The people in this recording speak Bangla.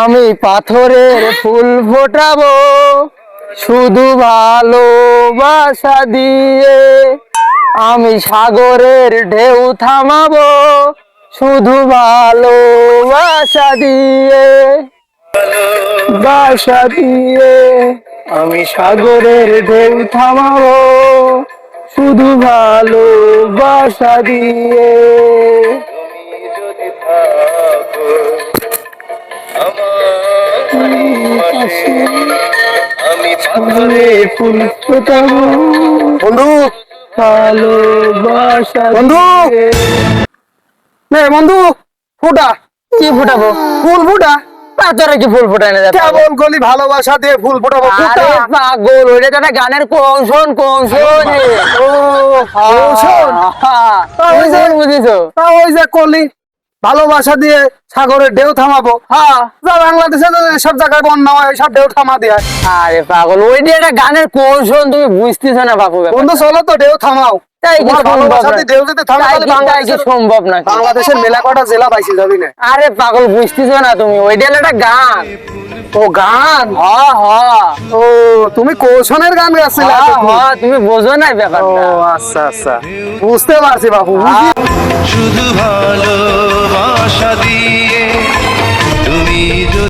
আমি পাথরের ফুল ফোটাবো, শুধু ভালোবাসা দিয়ে। আমি সাগরের ঢেউ থামাবো, শুধু ভালোবাসা দিয়ে। বাসা দিয়ে আমি সাগরের ঢেউ থামাবো, শুধু ভালোবাসা দিয়ে। ফুল ফোটাবো। বন্ধু। ভালোবাসা বন্ধু! নে বন্ধু ফুটা। কি ফোটাবো? ফুল ফুটা। তোরা কি ফুল ফোটায় না কেমন গলি ভালোবাসা দিয়ে ফুল ফুটাবো। ফুটা। আরে পাগল ওইটা তো একটা গানের কৌশল কৌশল ও কৌশল? ওই যে- বুঝেছ? তা ওই যে কলি। ভালোবাসা দিয়ে সাগরের ঢেউ থামাবো। হ্যাঁ যা বাংলাদেশে তো সব জায়গায় বন্যা হয় সব ঢেউ থামা দিয়ে আরে পাগল ওইটা একটা গানের কৌশল তুমি বুঝতেছো না বাপু ব্যাপার। বন্ধু চলো তো ঢেউ থামাও? দিয়ে বাংলাদেশের সম্ভব না বাংলাদেশের মেলা কটা জেলা পাইছি যাবি না? আরে পাগল বুঝতেছো না তুমি ওইটা হলো একটা গান। ও গান? হ হ ও তুমি কৌশলের গান গাচ্ছিলে হ, তুমি বোঝো না ও আচ্ছা আচ্ছা। বুঝতে পারছি বাবু বুঝি। শুধু ভালোবাসা দিয়ে